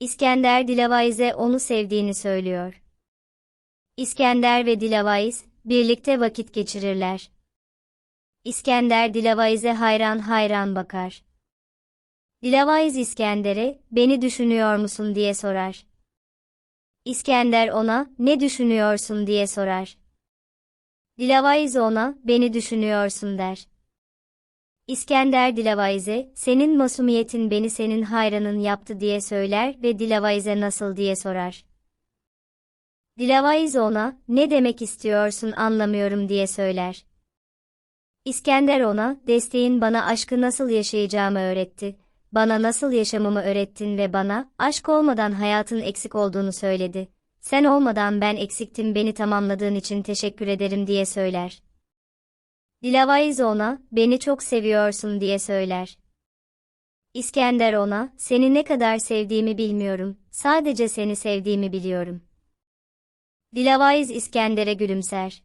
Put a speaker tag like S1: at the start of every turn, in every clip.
S1: İskender Dilavayiz'e onu sevdiğini söylüyor. İskender ve Dilavayız, birlikte vakit geçirirler. İskender Dilavayiz'e hayran hayran bakar. Dilavayiz İskender'e, beni düşünüyor musun diye sorar. İskender ona, ne düşünüyorsun diye sorar. Dilavayiz ona, beni düşünüyorsun der. İskender Dilavayiz'e, senin masumiyetin beni senin hayranın yaptı diye söyler ve Dilavayiz'e nasıl diye sorar. Dilavayiz ona, ne demek istiyorsun anlamıyorum diye söyler. İskender ona, desteğin bana aşkı nasıl yaşayacağımı öğretti, bana nasıl yaşamamı öğrettin ve bana, aşk olmadan hayatın eksik olduğunu söyledi. Sen olmadan ben eksiktim beni tamamladığın için teşekkür ederim diye söyler. Dilavayız ona, beni çok seviyorsun diye söyler. İskender ona, seni ne kadar sevdiğimi bilmiyorum, sadece seni sevdiğimi biliyorum. Dilavayız İskender'e gülümser.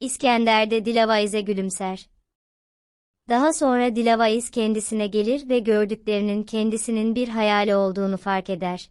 S1: İskender de Dilavayız'e gülümser. Daha sonra Dilavayız kendisine gelir ve gördüklerinin kendisinin bir hayali olduğunu fark eder.